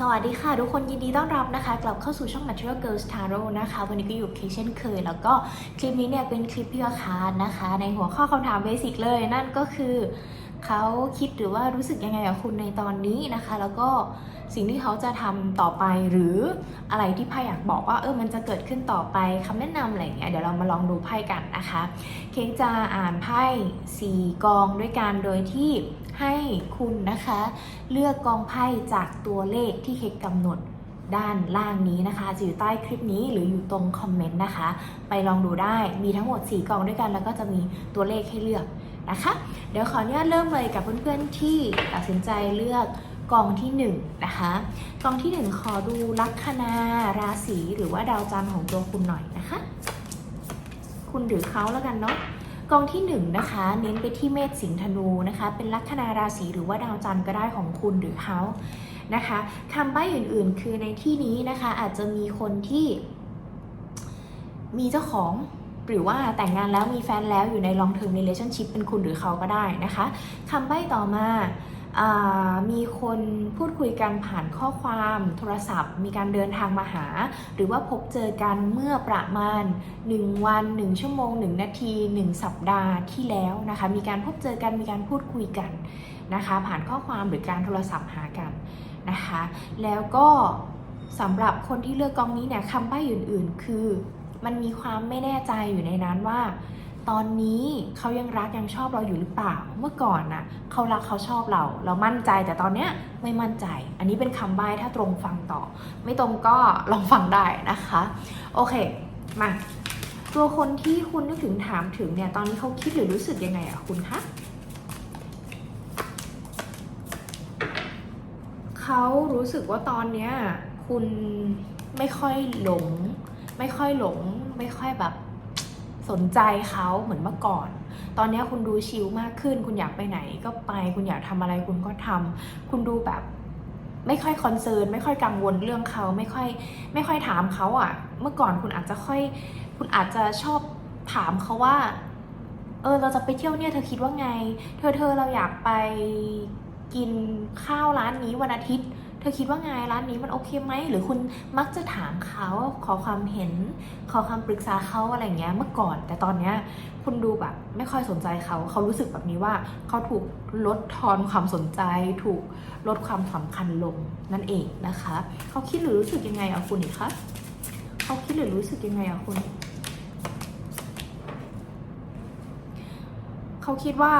สวัสดีค่ะ ทุกคนยินดีต้อนรับนะคะ กลับเข้าสู่ช่อง Material Girls Tarot นะคะ วันนี้ก็อยู่เคเช่นเคย แล้วก็คลิปนี้เนี่ยเป็นคลิปพี่อาคารนะคะ ในหัวข้อคำถามเบสิกเลย นั่นก็คือเขาคิดหรือว่ารู้สึกยังไงกับคุณในตอนนี้นะคะ แล้วก็สิ่งที่เขาจะทำต่อไปหรืออะไรที่ไพ่อยากบอกว่าเออมันจะเกิดขึ้นต่อไปคำแนะนำอะไรเงี้ยเดี๋ยวเรามาลองดูไพ่กันนะคะ เค้กจะอ่านไพ่สี่กองด้วยกันโดยที่ ให้คุณนะคะ เลือกกองไพ่จากตัวเลขที่เค้กกำหนดด้านล่างนี้นะคะจะอยู่ใต้คลิปนี้หรืออยู่ตรงคอมเมนต์นะคะ ไปลองดูได้มีทั้งหมด 4กองด้วยกัน แล้วก็จะมีตัวเลขให้เลือกนะคะ เดี๋ยวขออนุญาตเริ่มเลยกับเพื่อนๆที่ตัดสินใจเลือกกองที่1นะคะกองที่ 1 ขอดูลัคนาราศีหรือว่าดาวจันทร์ของตัวคุณหน่อยนะคะ คุณหรือเขาแล้วกันเนาะ กองที่1นงนะคะ เน้นไปที่เมษสิงห์ธนูนะคะ เป็นลัคนาราศีหรือว่าดาวจันทร์ก็ได้ของคุณหรือเขานะคะคำใบ้อื่นๆ คือในที่นี้นะคะ อาจจะมีคนที่มีเจ้าของหรือว่าแต่งงานแล้วมีแฟนแล้วอยู่ใน long term relationship เป็นคุณหรือเขาก็ได้นะคะคำใบ้ต่อมา มีคนพูดคุยกันผ่านข้อความโทรศัพท์ มีการเดินทางมาหา หรือว่าพบเจอกันเมื่อประมาณ 1 วัน 1 ชั่วโมง 1 นาที 1 สัปดาห์ที่แล้วนะคะมีการพบเจอกันมีการพูดคุยกันนะคะผ่านข้อความหรือการโทรศัพท์หากันนะคะแล้วก็สำหรับคนที่เลือกกองนี้เนี่ยคำใบ้อื่น ๆ คือ มันมีความไม่แน่ใจอยู่ในนั้นว่า ตอนนี้เขายังรักยังชอบเราอยู่หรือเปล่า เมื่อก่อนน่ะเขารักเขาชอบเรา เรามั่นใจแต่ตอนเนี้ยไม่มั่นใจ อันนี้เป็นคำใบ้ถ้าตรงฟังต่อ ไม่ตรงก็ลองฟังได้นะคะ โอเค มาตัวคนที่คุณนึกถึงถามถึงเนี่ย ตอนนี้เขาคิดหรือรู้สึกยังไงอะคุณคะเขารู้สึกว่าตอนเนี้ยคุณไม่ค่อยหลง ไม่ค่อยหลง ไม่ค่อยแบบ สนใจเขาเหมือนเมื่อก่อน ตอนนี้คุณดูชิลมากขึ้น คุณอยากไปไหนก็ไป คุณอยากทำอะไรคุณก็ทำคุณดูแบบไม่ค่อยคอนเซิร์นไม่ค่อยกังวลเรื่องเขาไม่ค่อยไม่ค่อยถามเขาอะ่ะ เมื่อก่อนคุณอาจจะค่อย คุณอาจจะชอบถามเขาว่า เออเราจะไปเที่ยวเนี่ยเธอคิดว่าไง เธอเธอเราอยากไปกินข้าวร้านนี้วันอาทิตย์ ธอคิดว่าไงร้านนี้มันโอเคไหมหรือคุณมักจะถามเขาขอความเห็น ขอคำปรึกษาเขาอะไรเงี้ยเมื่อก่อน แต่ตอนเนี้ยคุณดูแบบไม่ค่อยสนใจเขาเขารู้สึกแบบนี้ว่าเขาถูกลดทอนความสนใจ ถูกลดความสำคัญลงนั่นเองนะคะเขาคิดหรือรู้สึกยังไงอะคุณอีกคะเขาคิดหรือรู้สึกยังไงอะคุณเขาคิดว่า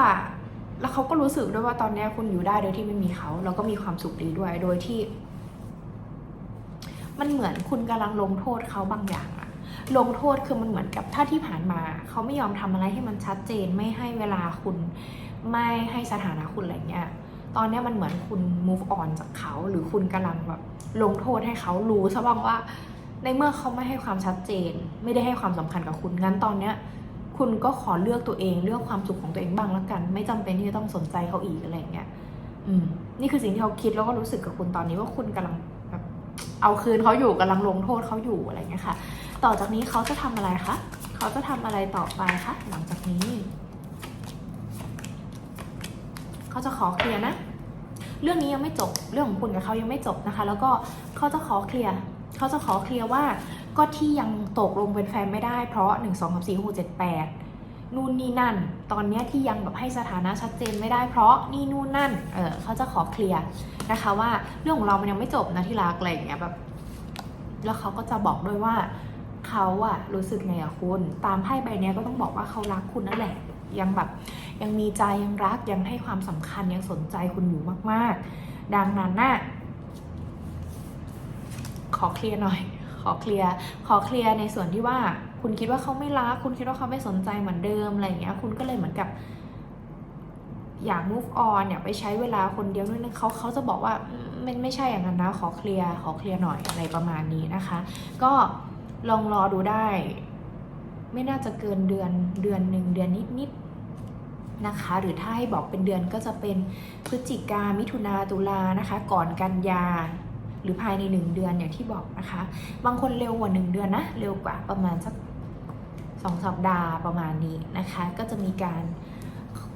แล้วเขาก็รู้สึกด้วยว่าตอนนี้คุณอยู่ได้โดยที่ไม่มีเขาแล้วก็มีความสุขดีด้วยโดยที่ มันเหมือนคุณกำลังลงโทษเขาบางอย่างอะลงโทษคือมันเหมือนกับถ้าที่ผ่านมา เขาไม่ยอมทำอะไรให้มันชัดเจนไม่ให้เวลาคุณ ไม่ให้สถานะคุณอะไรเงี้ยตอนนี้มันเหมือนคุณ move on จากเขา หรือคุณกำลังแบบลงโทษให้เขารู้ซะบ้างว่า ในเมื่อเขาไม่ให้ความชัดเจน ไม่ได้ให้ความสำคัญกับคุณงั้นตอนเนี้ย คุณก็ขอเลือกตัวเองเลือกความสุขของตัวเองบ้างแล้วกัน ไม่จำเป็นที่จะต้องสนใจเขาอีกอะไรเงี้ยอืมนี่คือสิ่งที่เขาคิดแล้วก็รู้สึกกับคุณตอนนี้ว่าคุณกำลังแบบเอาคืนเขาอยู่กำลังลงโทษเขาอยู่อะไรเงี้ยค่ะ ต่อจากนี้เขาจะทำอะไรคะเขาจะทำอะไรต่อไปคะหลังจากนี้ เขาจะขอเคลียร์นะ เรื่องนี้ยังไม่จบเรื่องของคุณกับเขายังไม่จบนะคะ แล้วก็เขาจะขอเคลียร์เขาจะขอเคลียร์ว่า ก็ที่ยังตกลงเป็นแฟนไม่ได้เพราะ 1 2 3 4 6 7 8 นู่นนี่นั่น ตอนนี้ที่ยังแบบให้สถานะชัดเจนไม่ได้เพราะนี่นู่นนั่น เออเขาจะขอเคลียร์นะคะว่าเรื่องของเรามันยังไม่จบนะที่รักอะไรอย่างเงี้ยแบบ แล้วเขาก็จะบอกด้วยว่าเขาอะรู้สึกไงอะคุณ ตามไพ่ใบเนี้ยก็ต้องบอกว่าเขารักคุณนั่นแหละ ยังแบบยังมีใจยังรักยังให้ความสำคัญยังสนใจคุณอยู่มาก ๆ ดังนั้นน่ะขอเคลียร์หน่อย อเคลียร์ขอเคลียร์ในส่วนที่ว่าคุณคิดว่าเขาไม่รัก คุณคิดว่าเขาไม่สนใจเหมือนเดิมอะไรอย่างเงี้ย คุณก็เลยเหมือนกับ อยาก move on อยากไปใช้เวลาคนเดียวด้วยนะเขาเขาจะบอกว่าไม่ไม่ใช่อย่างนั้นนะขอเคลียร์ขอเคลียร์หน่อยอะไรประมาณนี้นะคะ ก็ลองรอดูได้ ไม่น่าจะเกินเดือนเดือนหนึ่งเดือนนิดๆนะคะ หรือถ้าให้บอกเป็นเดือนก็จะเป็นพฤศจิกามิถุนาตุลานะคะ ก่อนกันยา หรือภายในหนึ่งเดือนอย่างที่บอกนะคะ บางคนเร็วกว่าหนึ่งเดือนนะ เร็วกว่าประมาณสักสองสัปดาห์ประมาณนี้นะคะ ก็จะมีการ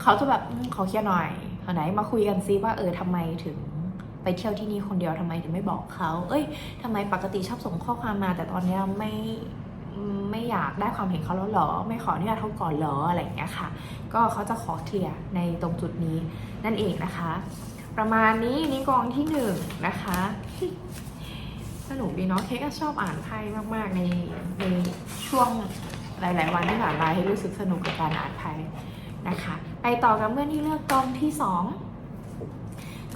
เขาจะแบบขอเคลียร์หน่อยขอไหนมาคุยกันซิว่าเออทำไมถึงไปเที่ยวที่นี่คนเดียวทำไมถึงไม่บอกเขาเอ้ยทำไมปกติชอบส่งข้อความมา แต่ตอนนี้ไม่ไม่อยากได้ความเห็นเขาแล้วเหรอ ไม่ขออนุญาตเขาก่อนเหรออะไรอย่างเงี้ยค่ะ ก็เขาจะขอเคลียร์ในตรงจุดนี้นั่นเองนะคะ ประมาณนี้นี่กองที่หนึ่งนะคะสนุกดีเนาะเค้กก็ชอบอ่านไพ่มากๆในในช่วงหลาย ๆ วันที่ผ่านมาให้รู้สึกสนุกกับการอ่านไพ่นะคะ ไปต่อกับเมื่อนที่เลือกกองที่สอง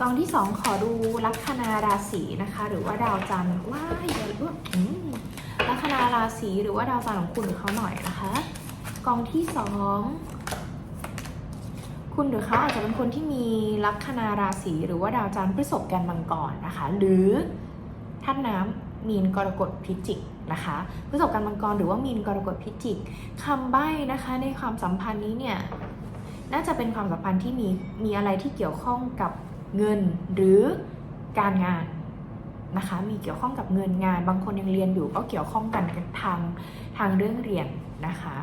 กองที่สองขอดูลัคนาราศีนะคะ หรือว่าดาวจันทร์ว้าเยอุ๊ยอืมลัคนาราศีหรือว่าดาวจันทร์ของคุณหรือเขาหน่อยนะคะกองที่สอง คุณหรือเขาอาจจะเป็นคนที่มีลัคนาราศีหรือว่าดาวจันทร์พฤษภกันมังกรนะคะ หรือท่านน้ำมีนกรกฎพิจิกนะคะพฤษภกันมังกรหรือว่ามีนกรกฎพิจิกคำใบ้นะคะ ในความสัมพันธ์นี้เนี่ยน่าจะเป็นความสัมพันธ์ที่มีมีอะไรที่เกี่ยวข้องกับเงินหรือการงานนะคะมีเกี่ยวข้องกับเงินงาน บางคนยังเรียนอยู่ก็เกี่ยวข้องกันทางทางเรื่องเรียนนะคะ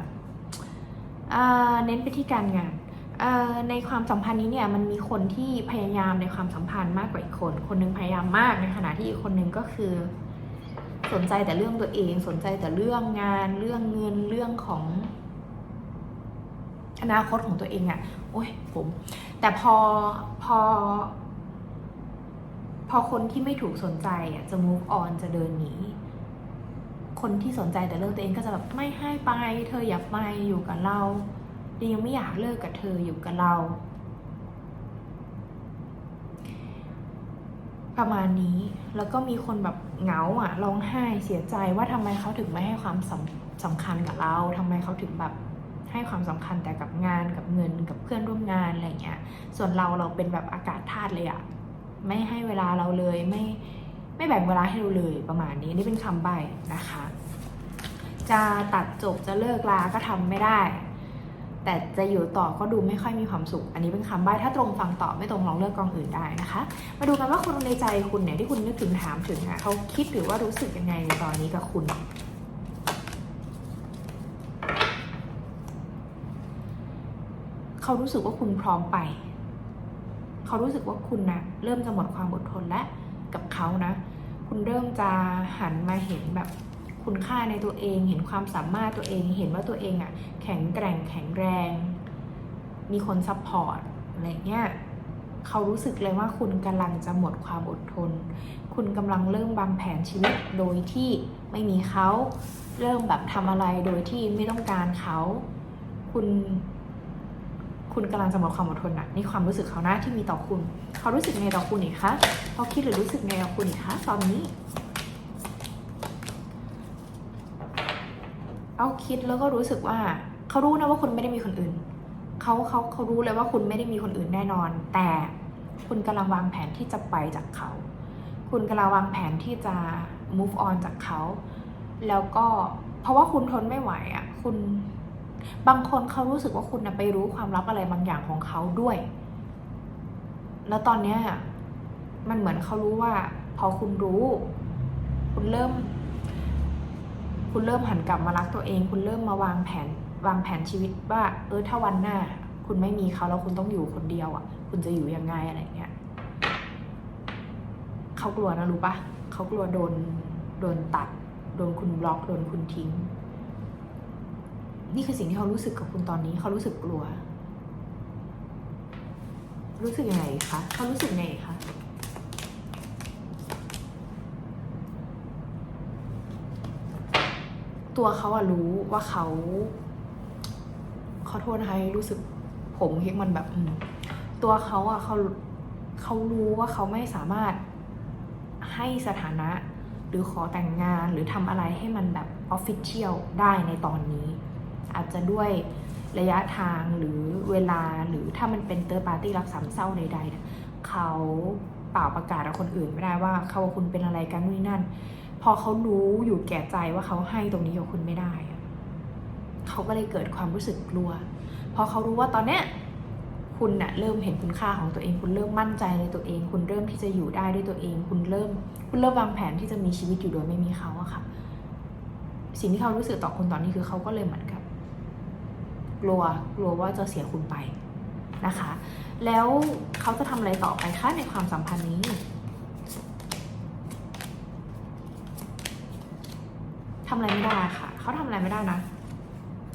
เน้นไปที่การงาน ในความสัมพันธ์นี้เนี่ยมันมีคนที่พยายามในความสัมพันธ์มากกว่าอีกคน คนนึงพยายามมากในขณะที่อีกคนนึงก็คือ สนใจแต่เรื่องตัวเอง สนใจแต่เรื่องงาน เรื่องเงินเรื่องของอนาคตของตัวเองอะ่ะ โอ้ยผม แต่พอพอ พอคนที่ไม่ถูกสนใจอะจะ move on จะเดินหนีคนที่สนใจแต่เรื่องตัวเองก็จะแบบไม่ให้ไป เธออย่าไปอยู่กับเรา ยังไม่อยากเลิกกับเธออยู่กับเรา ประมาณนี้แล้วก็มีคนแบบเหงาอะร้องไห้เสียใจว่าทำไมเขาถึงไม่ให้ความสำสำคัญกับเราทำไมเขาถึงแบบให้ความสำคัญแต่กับงานกับเงินกับเพื่อนร่วมงานอะไรเงี้ย ส่วนเราเราเป็นแบบอากาศธาตุเลยอะไม่ให้เวลาเราเลยไม่ไม่แบ่งเวลาให้เราเลยประมาณนี้นี่เป็นคำใบนะคะ จะตัดจบจะเลิกลาก็ทำไม่ได้ แต่จะอยู่ต่อก็ดูไม่ค่อยมีความสุข อันนี้เป็นคำใบ้ถ้าตรงฟังต่อไม่ตรงลองเลือกกองอื่นได้นะคะ มาดูกันว่าคนในใจคุณเนี่ยที่คุณนึกถึงถามถึงอะเขาคิดหรือว่ารู้สึกยังไงในตอนนี้กับคุณเขารู้สึกว่าคุณพร้อมไป เขารู้สึกว่าคุณนะเริ่มจะหมดความอดทนและกับเขานะ คุณเริ่มจะหันมาเห็นแบบ คุณค่าในตัวเอง เห็นความสามารถตัวเอง เห็นว่าตัวเองอะแข็งแกร่งแข็งแรง มีคนซัพพอร์ตอะไรเงี้ยเขารู้สึกเลยว่าคุณกำลังจะหมดความอดทน คุณกำลังเริ่มวางแผนชีวิตโดยที่ไม่มีเขา เริ่มแบบทำอะไรโดยที่ไม่ต้องการเขา คุณ คุณกำลังจะหมดความอดทนอะนี่ความรู้สึกเขานะที่มีต่อคุณ เขารู้สึกไงต่อคุณอีกคะเขาคิดหรือรู้สึกไงต่อคุณอีกคะตอนนี้ เขาคิดแล้วก็รู้สึกว่าเขารู้นะว่าคุณไม่ได้มีคนอื่นเขาเขาเขารู้เลยว่าคุณไม่ได้มีคนอื่นแน่นอน แต่คุณกำลังวางแผนที่จะไปจากเขา คุณกำลังวางแผนที่จะ move on จากเขา แล้วก็เพราะว่าคุณทนไม่ไหวอะ คุณบางคนเขารู้สึกว่าคุณนะไปรู้ความลับอะไรบางอย่างของเขาด้วย แล้วตอนเนี้ยมันเหมือนเขารู้ว่า พอคุณรู้ คุณเริ่ม คุณเริ่มหันกลับมารักตัวเอง คุณเริ่มมาวางแผนวางแผนชีวิตว่า เออถ้าวันหน้า คุณไม่มีเขาแล้วคุณต้องอยู่คนเดียวอะ คุณจะอยู่ยังไงอะไรเงี้ยเขากลัวนะรู้ปะเขากลัวโดนโดนตัด โดนคุณบล็อก โดนคุณทิ้ง นี่คือสิ่งที่เขารู้สึกกับคุณตอนนี้ เขารู้สึกกลัว รู้สึกยังไงคะเขารู้สึกไงคะ ตัวเขาอะรู้ว่าเขา ขอโทษนะคะรู้สึกผมเค้กมันแบบตัวเขาอะเขาเขารู้ว่าเขาไม่สามารถให้สถานะ หรือขอแต่งงานหรือทำอะไรให้มันแบบออฟฟิเชียลได้ในตอนนี้ อาจจะด้วยระยะทางหรือเวลาหรือถ้ามันเป็นเตอร์ปาร์ตี้รักสามเศร้าใดๆเขาเปล่าประกาศกับคนอื่นไม่ได้ว่าเขาคุณเป็นอะไรกันนู่นนนั่น พอเขารู้อยู่แก่ใจว่าเขาให้ตรงนี้กับคุณไม่ได้เขาก็เลยเกิดความรู้สึกกลัว พอเขารู้ว่าตอนเนี้ยคุณน่ะเริ่มเห็นคุณค่าของตัวเอง คุณเริ่มมั่นใจในตัวเอง คุณเริ่มที่จะอยู่ได้ด้วยตัวเอง คุณเริ่ม คุณเริ่มวางแผนที่จะมีชีวิตอยู่โดยไม่มีเขาอะค่ะ สิ่งที่เขารู้สึกต่อคุณตอนนี้คือเขาก็เลยเหมือนกับ กลัว กลัวว่าจะเสียคุณไปนะคะ แล้วเขาจะทำอะไรต่อไปคะในความสัมพันธ์นี้ ทำอะไรไม่ได้ค่ะ เขาทำอะไรไม่ได้นะ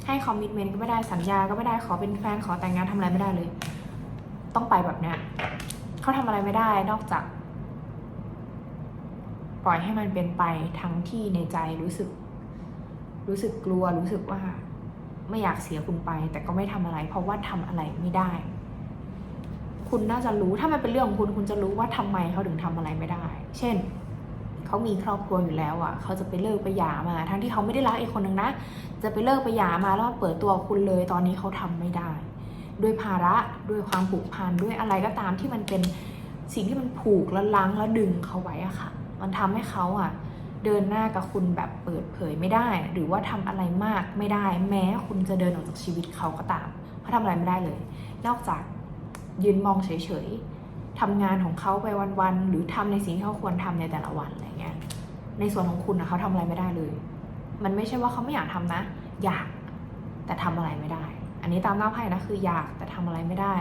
ให้คอมมิชเมนต์ก็ไม่ได้สัญญาก็ไม่ได้ขอเป็นแฟนขอแต่งงานทำอะไรไม่ได้เลย ต้องไปแบบเนี้ยเขาทำอะไรไม่ได้นอกจาก ปล่อยให้มันเป็นไปทั้งที่ในใจรู้สึก รู้สึกกลัวรู้สึกว่า ไม่อยากเสียคุณไป แต่ก็ไม่ทำอะไร เพราะว่าทำอะไรไม่ได้ คุณน่าจะรู้ถ้ามันเป็นเรื่องของคุณคุณจะรู้ว่าทำไมเขาถึงทำอะไรไม่ได้ เช่น เขามีครอบครัวอยู่แล้วอะเขาจะไปเลิกไปหย่ามา ทั้งที่เขาไม่ได้รักอีกคนนึงนะ จะไปเลิกไปหย่ามาแล้วมาเปิดตัวคุณเลยตอนนี้เขาทำไม่ได้ ด้วยภาระด้วยความผูกพันด้วยอะไรก็ตามที่มันเป็นสิ่งที่มันผูกแล้วลังแล้วดึงเขาไว้อะค่ะ มันทำให้เขาอะเดินหน้ากับคุณแบบเปิดเผยไม่ได้ หรือว่าทำอะไรมากไม่ได้ แม้คุณจะเดินออกจากชีวิตเขาก็ตามเขาทำอะไรไม่ได้เลย นอกจากยืนมองเฉยๆ ทำงานของเขาไปวันๆหรือทำในสิ่งที่เขาควรทำในแต่ละวันอะไรเงี้ยในส่วนของคุณนะเขาทำอะไรไม่ได้เลย มันไม่ใช่ว่าเขาไม่อยากทำนะ อยากแต่ทำอะไรไม่ได้ อันนี้ตามหน้าไพ่นะคืออยากแต่ทำอะไรไม่ได้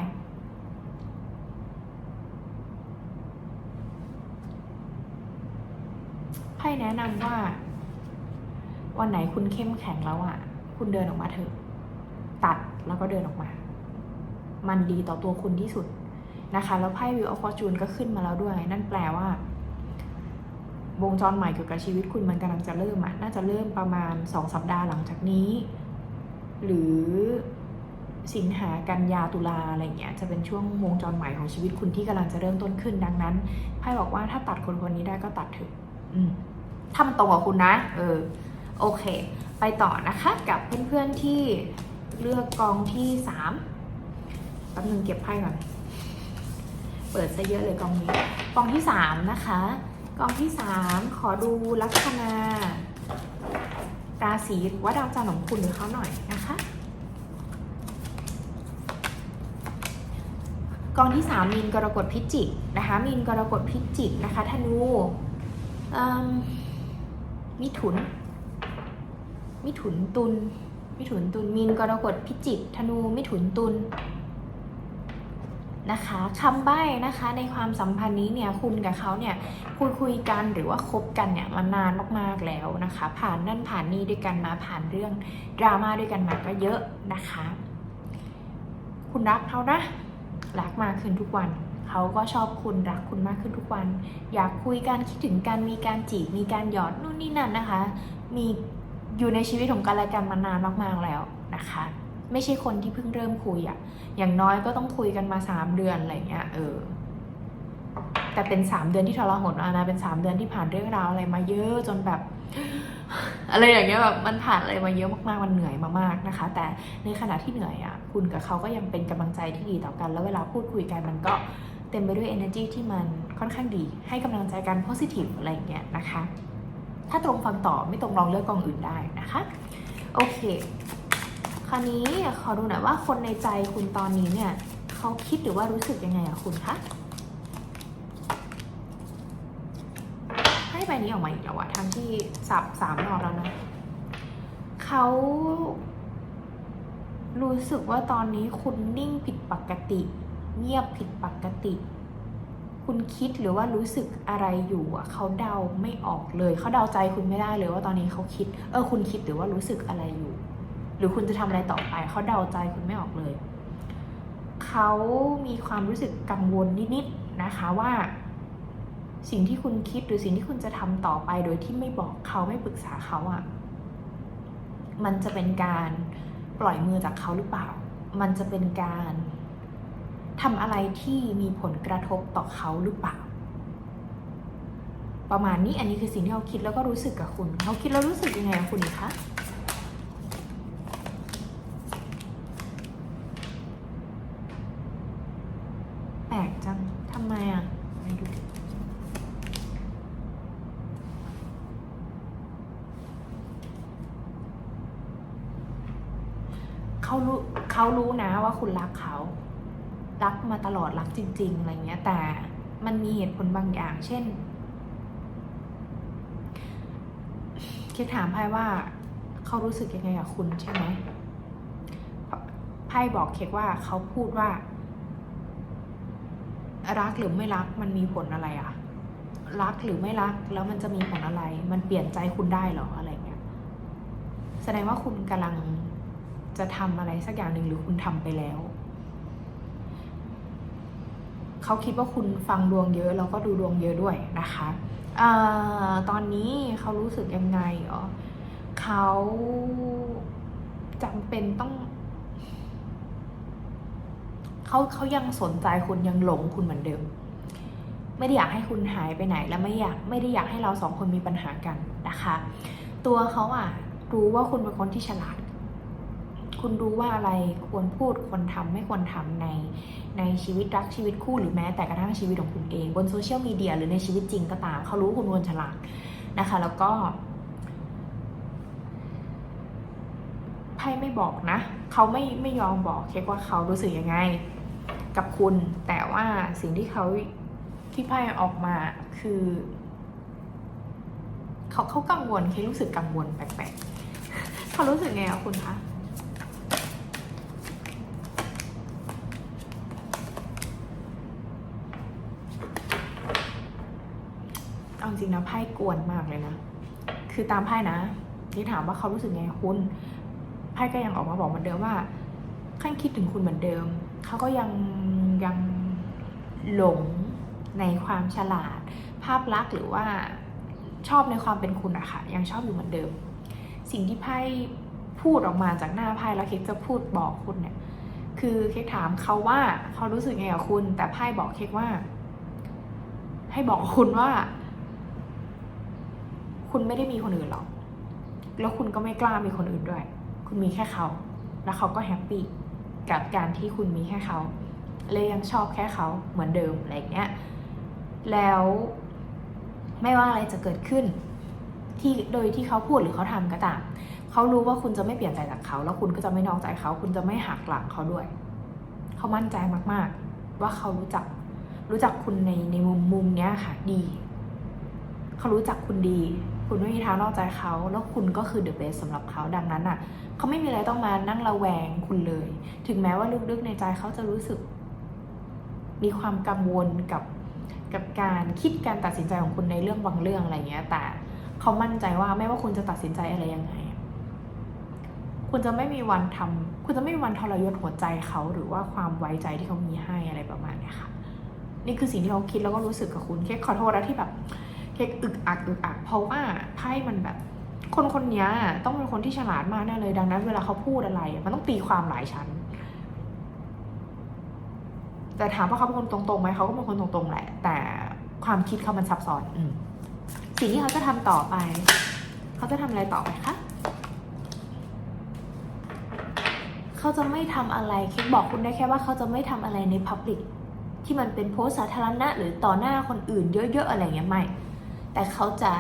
ไพ่แนะนำว่า วันไหนคุณเข้มแข็งแล้วอะ่ะ คุณเดินออกมาเถอะ ตัดแล้วก็เดินออกมา มันดีต่อตัวคุณที่สุด นะคะ แล้วไพ่วิวออฟฟอร์จูนก็ขึ้นมาแล้วด้วย นั่นแปลว่า วงจรใหม่เกี่ยวกับชีวิตคุณมันกำลังจะเริ่มอะน่าจะเริ่มประมาณสองสัปดาห์หลังจากนี้ หรือสิงหากันยาตุลาอะไรเงี้ยจะเป็นช่วงวงจรใหม่ของชีวิตคุณที่กำลังจะเริ่มต้นขึ้นดังนั้นไพ่บอกว่าถ้าตัดคนคนนี้ได้ก็ตัดเถอะอืมถ้ามันตรงกับคุณนะ เออ โอเค ไปต่อนะคะกับเพื่อนๆที่เลือกกองที่สามแป๊บนึงเก็บไพ่ก่อน เปิดซะเยอะเลยกองนี้กองที่สามนะคะกองที่สามขอดูลัคนาราศีว่าดาวจันทร์ของคุณหรือเขาหน่อยนะคะกองที่สามมีนกรกฎพิจิกนะคะ มีนกรกฎพิจิกนะคะธนูมมิถุน มิถุนตุลมิถุนตุลมีนกรกฎพิจิกธนูมิถุนตุล นะคะคำใบ้นะคะในความสัมพันธ์นี้เนี่ยคุณกับเขาเนี่ยคุยคุยกันหรือว่าคบกันเนี่ยมานานมากๆแล้วนะคะ ผ่านนั่นผ่านนี่ด้วยกันมาผ่านเรื่องดราม่าด้วยกันมาก็เยอะนะคะ คุณรักเขานะรักมากขึ้นทุกวันเขาก็ชอบคุณรักคุณมากขึ้นทุกวัน อยากคุยกันคิดถึงกันมีการจีบมีการหยอดนู่นนี่นั่นนะคะ มีอยู่ในชีวิตของกันและกันมานานมากๆแล้วนะคะ ไม่ใช่คนที่เพิ่งเริ่มคุยอะอย่างน้อยก็ต้องคุยกันมาสามเดือนอะไรเงี้ยเออแต่เป็นสามเดือนที่ทรหดมานะเป็นสามเดือนที่ผ่านเรื่องราวอะไรมาเยอะจนแบบ อะไรอย่างเงี้ยแบบมันผ่านอะไรมาเยอะมากๆมันเหนื่อยมากๆนะคะ แต่ในขณะที่เหนื่อยอะคุณกับเขาก็ยังเป็นกำลังใจที่ดีต่อกัน แล้วเวลาพูดคุยกันมันก็เต็มไปด้วย energy ที่มันค่อนข้างดี ให้กำลังใจกัน positive อะไรอย่างเงี้ยนะคะ ถ้าตรงฟังต่อไม่ตรงลองเลือกกองอื่นได้นะคะ โอเค ราวนี้ขอดูหน่อยว่าคนในใจคุณตอนนี้เนี่ยเขาคิดหรือว่ารู้สึกยังไงอะคุณคะให้ใบนี้ออกมาอีกแล้วอะทั้งที่สับสามรอบแล้วนะเขารู้สึกว่าตอนนี้คุณนิ่งผิดปกติ เงียบผิดปกติ คุณคิดหรือว่ารู้สึกอะไรอยู่อะเขาเดาไม่ออกเลย เขาเดาใจคุณไม่ได้เลยว่าตอนนี้เขาคิด เออคุณคิดหรือว่ารู้สึกอะไรอยู่ หรือคุณจะทำอะไรต่อไป เขาเดาใจคุณไม่ออกเลย เขามีความรู้สึกกังวลนิดๆนะคะว่า สิ่งที่คุณคิดหรือสิ่งที่คุณจะทำต่อไป โดยที่ไม่บอกเขาไม่ปรึกษาเขาอะ่ะ มันจะเป็นการปล่อยมือจากเขาหรือเปล่า มันจะเป็นการทำอะไรที่มีผลกระทบต่อเขาหรือเปล่า ประมาณนี้อันนี้คือสิ่งที่เขาคิดแล้วก็รู้สึกกับคุณ เขาคิดแล้วรู้สึกยังไงกับคุณคะ แปลกจัง ทำไมอะไหนดูดิเขารู้เขารู้นะว่า คุณรักเขารักมาตลอดรักจริง ๆ อะไรเงี้ย แต่มันมีเหตุผลบางอย่าง เช่นคิดถามไพ่ว่าเขารู้สึกยังไงกับคุณใช่ไหมไพ่บอกเค้กว่าเขาพูดว่า รักหรือไม่รักมันมีผลอะไรอะรักหรือไม่รักแล้วมันจะมีผลอะไร มันเปลี่ยนใจคุณได้เหรออะไรเงี้ย แสดงว่าคุณกำลัง จะทำอะไรสักอย่างหนึ่งหรือคุณทำไปแล้ว เขาคิดว่าคุณฟังดวงเยอะแล้วก็ดูดวงเยอะด้วยนะคะอตอนนี้เขารู้สึกยังไงเหรอเขาจำเป็นต้องเขาเขายังสนใจคุณยังหลงคุณเหมือนเดิม ไม่ได้อยากให้คุณหายไปไหน และไม่อยากไม่ได้อยากให้เราสองคนมีปัญหากันนะคะ ตัวเขาอะรู้ว่าคุณเป็นคนที่ฉลาด คุณรู้ว่าอะไรควรพูดควรทำไม่ควรทำในในชีวิตรักชีวิตคู่หรือแม้แต่กระทั่งชีวิตของคุณเองบนโซเชียลมีเดียหรือในชีวิตจริงก็ตามเขารู้คุณเป็นคนฉลาดนะคะ แล้วก็ไพ่ไม่บอกนะ เขาไม่ไม่ยอมบอกแค่ว่าเขารู้สึกยังไงกับคุณ แต่ว่าสิ่งที่เขาที่ไพ่ออกมาคือเขาเขากังวลเครู้สึกกังวลแปลกๆเขารู้สึกไงอะคุณคะ เอา จริงนะไพ่กวนมากเลยนะ คือตามไพ่นะ ที่ถามว่าเขารู้สึกไงคุณไพ่ก็ยังออกมาบอกเหมือนเดิมว่าขั้นคิดถึงคุณเหมือนเดิม เขาก็ยังยังหลงในความฉลาด ภาพลักษณ์หรือว่าชอบในความเป็นคุณอะค่ะ ยังชอบอยู่เหมือนเดิม สิ่งที่ไพ่พูดออกมาจากหน้าไพ่แล้วเค้กจะพูดบอกคุณเนี่ย คือเค้กถามเขาว่าเขารู้สึกไงกับคุณ แต่ไพ่บอกเค้กว่า ให้บอกคุณว่า คุณไม่ได้มีคนอื่นหรอก แล้วคุณก็ไม่กล้ามีคนอื่นด้วย คุณมีแค่เขา แล้วเขาก็แฮปปี้กับการที่คุณมีแค่เขาเลยยังชอบแค่เขาเหมือนเดิมอะไรอย่างเงี้ย แล้วไม่ว่าอะไรจะเกิดขึ้น ที่โดยที่เขาพูดหรือเขาทำก็ตามเขารู้ว่าคุณจะไม่เปลี่ยนใจจากเขา แล้วคุณก็จะไม่นอกใจเขา คุณจะไม่หักหลังเขาด้วย เขามั่นใจมาก ๆ ว่าเขารู้จักรู้จักคุณในในมุมมุมเนี้ยค่ะดี เขารู้จักคุณดี คุณไม่มีทางนอกใจเขาแล้วคุณก็คือเดอะเบสสำหรับเขาดังนั้นอะเขาไม่มีอะไรต้องมานั่งระแวงคุณเลย ถึงแม้ว่าลึกๆในใจเขาจะรู้สึก มีความกังวลกับกับการคิดการตัดสินใจของคุณในเรื่องบางเรื่องอะไรเงี้ย แต่เขามั่นใจว่าไม่ว่าคุณจะตัดสินใจอะไรยังไง คุณจะไม่มีวันทำคุณจะไม่มีวันทรยศหัวใจเขาหรือว่าความไว้ใจที่เขามีให้อะไรประมาณเนี้ยค่ะ นี่คือสิ่งที่เขาคิดแล้วก็รู้สึกกับคุณเค้กขอโทษนะที่แบบ เค้กอึกอักอึกอักเพราะว่าไพ่มันแบบ คนคนนี้ต้องเป็นคนที่ฉลาดมากแน่เลย ดังนั้นเวลาเขาพูดอะไร มันต้องตีความหลายชั้น แต่ถามว่าเขาเป็นคนตรงๆไหมเขาก็เป็นคนตรงๆแหละ แต่ความคิดเขามันซับซ้อนอสิ่งที่เขาจะทำต่อไป เขาจะทำอะไรต่อไปคะเขาจะไม่ทำอะไรคิดบอกคุณได้แค่ว่าเขาจะไม่ทำอะไรในพับลิกที่มันเป็นโพสสาธารณะ หรือต่อหน้าคนอื่นเยอะๆอะไรเงี้ยไม่ แต่เขาจะ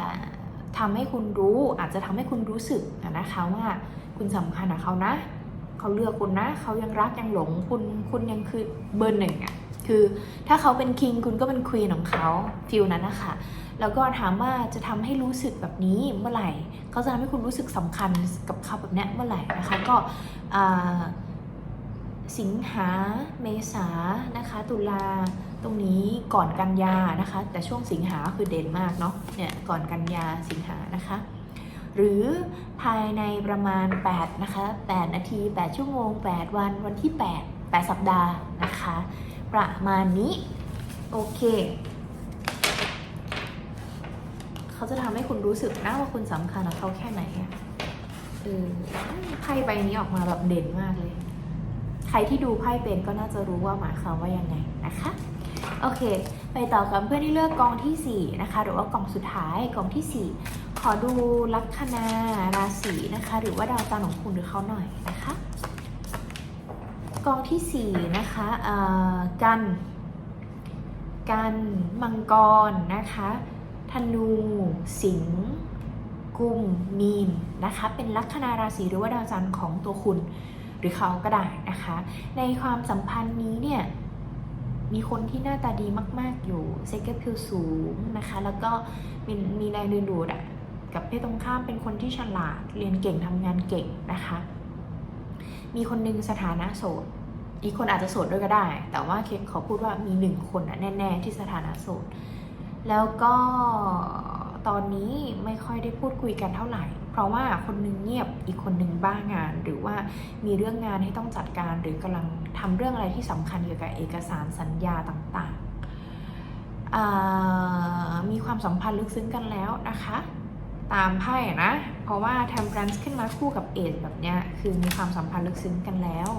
ทำให้คุณรู้อาจจะทำให้คุณรู้สึกนะคะว่าคุณสำคัญกับเขานะเขาเลือกคุณนะเขายังรักยังหลงคุณคุณยังคือเบอร์หนึ่งอะ่ะคือถ้าเขาเป็นคิงคุณก็เป็นควีนของเขาฟิลนั้นนะคะแล้วก็ถามว่าจะทำให้รู้สึกแบบนี้เมื่อไหร่เขาจะทำให้คุณรู้สึกสำคัญกับเขาแบบนี้เมื่อไหร่นะคะก็สิงหาเมษานะคะ ตุลา ตรงนี้ก่อนกันยานะคะ แต่ช่วงสิงหาคือเด่นมากเนาะเนี่ยก่อนกันยาสิงหานะคะ หรือภายในประมาณ8นะคะ8นาที 8 ชั่วโมง 8 วันวันที่ 8 8 สัปดาห์นะคะ ประมาณนี้ โอเค เขาจะทำให้คุณรู้สึกนะว่าคุณสำคัญกับเขาแค่ไหนอะเออไพ่ใบนี้ออกมาแบบเด่นมากเลย ใครที่ดูไพ่เป็นก็น่าจะรู้ว่าหมายความว่ายังไงนะคะ โอเค ไปต่อกับเพื่อนที่เลือกกองทีสี่4 นะคะ หรือว่ากองสุดท้ายกองทีสี่ 4 ขอดูลัคนาราศีนะคะ หรือว่าดาวจันทร์ของคุณหรือเขาหน่อยนะคะ กองที่ 4 นะคะเอ่อกันกันมังกรนะคะธนูสิงห์กุมมีนนะคะ เป็นลัคนาราศีหรือว่าดาวจันทร์ของตัวคุณ หรือเขาก็ได้นะคะ ในความสัมพันธ์นี้เนี่ย มีคนที่หน้าตาดีมาก ๆ อยู่เซ็กเกอร์พิวสูงนะคะ แล้วก็มีมีแรงดึงดูดอะกับเพศตรงข้ามเป็นคนที่ฉลาด เรียนเก่งทำงานเก่งนะคะ มีคนหนึงสถานะโสด อีกคนอาจจะโสดด้วยก็ได้ แต่ว่าเคกขอพูดว่ามีหนึ่งคนอะแน่ ๆ ที่สถานะโสด แล้วก็ตอนนี้ไม่ค่อยได้พูดคุยกันเท่าไหร่ เพราะว่าคนหนึงเงียบอีกคนหนึงบ้างาน หรือว่ามีเรื่องงานให้ต้องจัดการหรือกำลัง ทำเรื่องอะไรที่สำคัญเกี่ยวกับเอกสารสัญญาต่างๆ มีความสัมพันธ์ลึกซึ้งกันแล้วนะคะ ตามไพ่นะ เพราะว่า temperance ขึ้นมาคู่กับเอทแบบเนี้ยคือมีความสัมพันธ์ลึกซึ้งกันแล้ว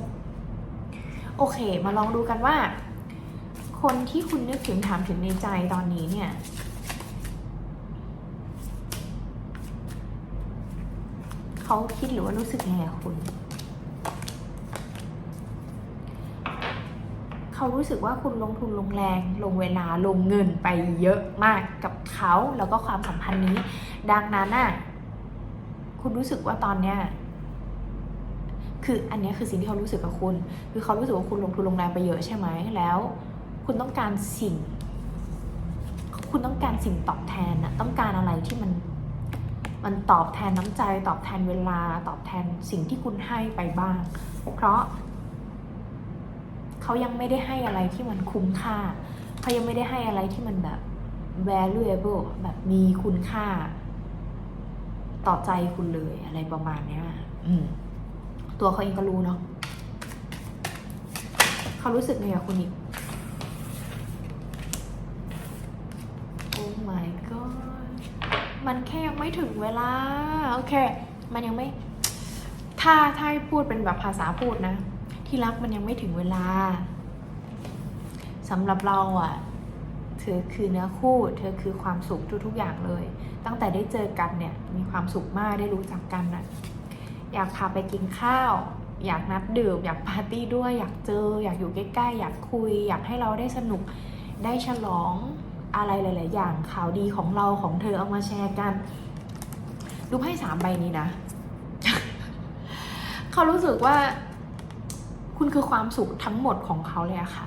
โอเค มาลองดูกันว่า คนที่คุณนึกถึงถามถึงในใจตอนนี้เนี่ยเขาคิดหรือว่ารู้สึกยังไงกับคุณ เขารู้สึกว่าคุณลงทุนลงแรง ลงเวลาลงเงินไปเยอะมากกับเขาแล้วก็ความสัมพันธ์นี้ ดังนั้นน่ะคุณรู้สึกว่าตอนเนี้ยคืออันนี้คือสิ่งที่เขารู้สึกกับคุณ คือเขารู้สึกว่าคุณลงทุนลงแรงไปเยอะใช่ไหมแล้ว คุณต้องการสิ่ง คุณต้องการสิ่งตอบแทนน่ะต้องการอะไรที่มันมันตอบแทนน้ำใจ ตอบแทนเวลา ตอบแทนสิ่งที่คุณให้ไปบ้าง เพราะ เขายังไม่ได้ให้อะไรที่มันคุ้มค่า เขายังไม่ได้ให้อะไรที่มันแบบ valuable แบบมีคุณค่า ต่อใจคุณเลยอะไรประมาณเนี้ยอืมตัวเขาเองก็รู้เนาะเขารู้สึกไงกับคุณอีก โอ้ my god มันแค่ยังไม่ถึงเวลา โอเค มันยังไม่ ถ้าถ้าให้พูดเป็นแบบภาษาพูดนะ ที่รักมันยังไม่ถึงเวลาสำหรับเราอะ่ะเธอคือเนื้อคู่ เธอคือความสุขทุกๆอย่างเลย ตั้งแต่ได้เจอกันเนี่ยมีความสุขมากได้รู้จักกันน่ะอยากพาไปกินข้าว อยากนัดดื่ม อยากปาร์ตี้ด้วย อยากเจอ อยากอยู่ใกล้ๆ อยากคุย อยากให้เราได้สนุกได้ฉลองอะไรหลาย ๆ อย่างข่าวดีของเราของเธอเอามาแชร์กัน ดูไพ่สามใบนี้นะ เขารู้สึกว่า คุณคือความสุขทั้งหมดของเขาเลยอะค่ะ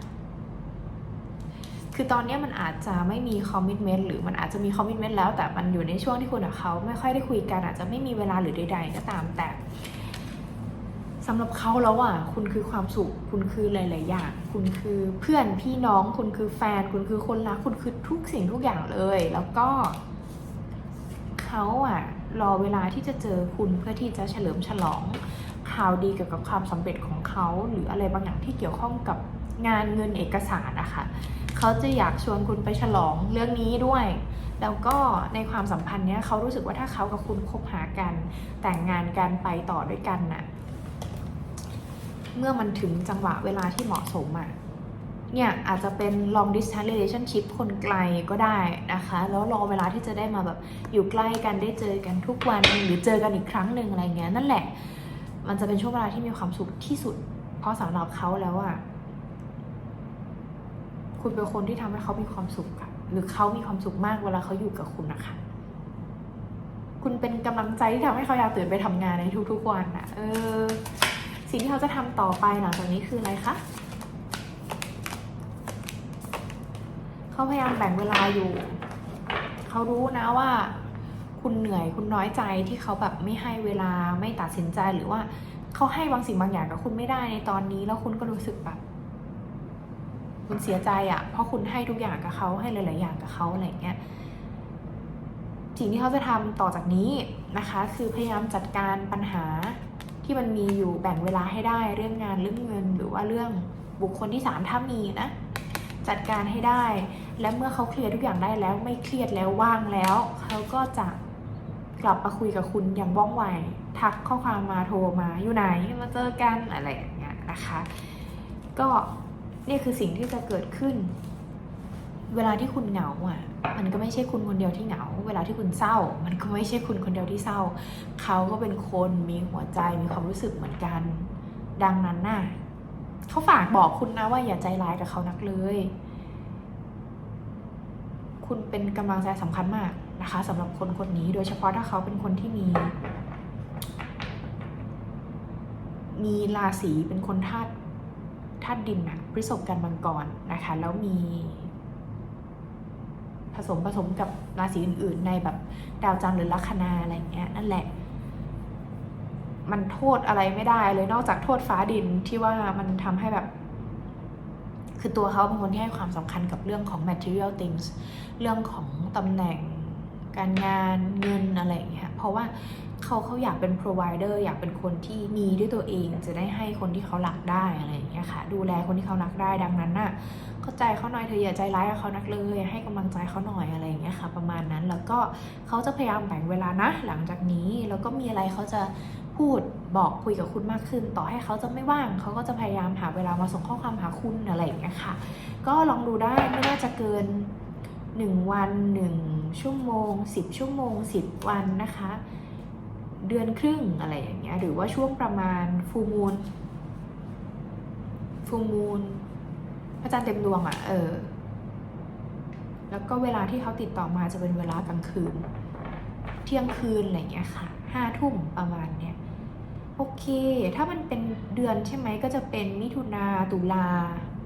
คือตอนนี้มันอาจจะไม่มีคอมมิชเมนต์หรือมันอาจจะมีคอมมิชเมนต์แล้วแต่มันอยู่ในช่วงที่คุณกับเขาไม่ค่อยได้คุยกันอาจจะไม่มีเวลาหรือใด ๆ ก็ตามแต่สำหรับเขาแล้วอะ คุณคือความสุข คุณคือหลาย ๆ อย่าง คุณคือเพื่อนพี่น้อง คุณคือแฟน คุณคือคนรัก คุณคือทุกสิ่งทุกอย่างเลย แล้วก็เขาอะ รอเวลาที่จะเจอคุณเพื่อที่จะเฉลิมฉลองข่าวดีเกี่ยวกับความสำเร็จของ เขาหรืออะไรบางอย่างที่เกี่ยวข้องกับงานเงินเอกสารนะคะเขาจะอยากชวนคุณไปฉลองเรื่องนี้ด้วย แล้วก็ในความสัมพันธ์เนี้ยเขารู้สึกว่าถ้าเขากับคุณคบหากันแต่งงานกันไปต่อด้วยกันน่ะเมื่อมันถึงจังหวะเวลาที่เหมาะสมอะเนี่ยอาจจะเป็น long distance relationship คนไกลก็ได้นะคะ แล้วรอเวลาที่จะได้มาแบบอยู่ใกล้กันได้เจอกันทุกวันหรือเจอกันอีกครั้งหนึ่งอะไรเงี้ยนั่นแหละ มันจะเป็นช่วงเวลาที่มีความสุขที่สุด เพราะสำหรับเขาแล้วอะคุณเป็นคนที่ทำให้เขามีความสุขอะหรือเขามีความสุขมากเวลาเขาอยู่กับคุณนะคะ คุณเป็นกำลังใจที่ทำให้เขาอยากตื่นไปทำงานในทุกๆวันอะเออ สิ่งที่เขาจะทำต่อไปหลังจากนี้คืออะไรคะเขาพยายามแบ่งเวลาอยู่ เขารู้นะว่า คุณเหนื่อยคุณน้อยใจที่เขาแบบไม่ให้เวลาไม่ตัดสินใจหรือว่าเขาให้บางสิ่งบางอย่างกับคุณไม่ได้ในตอนนี้ แล้วคุณก็รู้สึกแบบคุณเสียใจอะ่ะเพราะคุณให้ทุกอย่างกับเขาให้หลาย ๆ อย่างกับเขาอะไรอย่างเงี้ยสิ่งที่เขาจะทำต่อจากนี้นะคะ คือพยายามจัดการปัญหาที่มันมีอยู่แบ่งเวลาให้ได้เรื่องงานเรื่องเงิน หรือว่าเรื่องบุคคลที่สามถ้ามีนะ จัดการให้ได้ และเมื่อเขาเคลียร์ทุกอย่างได้แล้วไม่เครียดแล้วว่างแล้ว เขาก็จะ กลับมาคุยกับคุณอย่างว่องไว ทักข้อความมาโทรมาอยู่ไหนมาเจอกันอะไรอย่างเงี้ยนะคะ ก็นี่คือสิ่งที่จะเกิดขึ้น เวลาที่คุณเหงาอะ มันก็ไม่ใช่คุณคนเดียวที่เหงา เวลาที่คุณเศร้า มันก็ไม่ใช่คุณคนเดียวที่เศร้า เขาก็เป็นคนมีหัวใจมีความรู้สึกเหมือนกัน ดังนั้นน่ะเขาฝากบอกคุณนะว่าอย่าใจร้ายกับเขานักเลย คุณเป็นกำลังใจสำคัญมาก นะคะสำหรับคนคนนี้โดยเฉพาะถ้าเขาเป็นคนที่มี มีราศีเป็นคนธาตุธาตุดินนะพฤษภกันมังกรนะคะ แล้วมีผสมผสมกับราศีอื่น ๆ ในแบบดาวจันทร์หรือลัคนาอะไรเงี้ยนั่นแหละ มันโทษอะไรไม่ได้เลยนอกจากโทษฟ้าดินที่ว่ามันทำให้แบบ คือตัวเขาเป็นคนที่ให้ความสำคัญกับเรื่องของ material things เรื่องของตำแหน่ง การงานเงินอะไรอย่างเงี้ยเพราะว่าเขาเขาอยากเป็น provider อยากเป็นคนที่มีด้วยตัวเอง จะได้ให้คนที่เขารักได้อะไรอย่างเงี้ยค่ะ ดูแลคนที่เขารักได้ดังนั้นน่ะเข้าใจเขาหน่อยเธออย่าใจร้ายกับเขานักเลยให้กำลังใจเขาหน่อยอะไรอย่างเงี้ยค่ะ ประมาณนั้นแล้วก็เขาจะพยายามแบ่งเวลานะ หลังจากนี้แล้วก็มีอะไรเขาจะพูดบอกคุยกับคุณมากขึ้น ต่อให้เขาจะไม่ว่างเขาก็จะพยายามหาเวลามาส่งข้อความหาคุณอะไรอย่างเงี้ยค่ะ ก็ลองดูได้ไม่น่าจะเกิน 1 วัน1 ชั่วโมง 10 ชั่วโมง 10 วันนะคะ เดือนครึ่งอะไรอย่างเงี้ยหรือว่าช่วงประมาณฟูมูลฟูมูลพระจันทร์เต็มดวงอะ่ะเออแล้วก็เวลาที่เขาติดต่อมาจะเป็นเวลากลางคืน เที่ยงคืนอะไรอย่างเงี้ยค่ะห้าทุ่มประมาณเนี้ยโอเค ถ้ามันเป็นเดือนใช่ไหมก็จะเป็นมิถุนาตุลา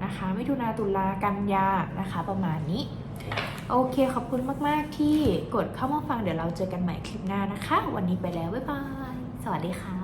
นะคะ มิถุนาตุลากันยานะคะ ประมาณนี้ โอเค ขอบคุณมาก ๆ ที่กดเข้ามาฟังเดี๋ยวเราเจอกันใหม่คลิปหน้านะคะ วันนี้ไปแล้ว บ๊ายบาย สวัสดีค่ะ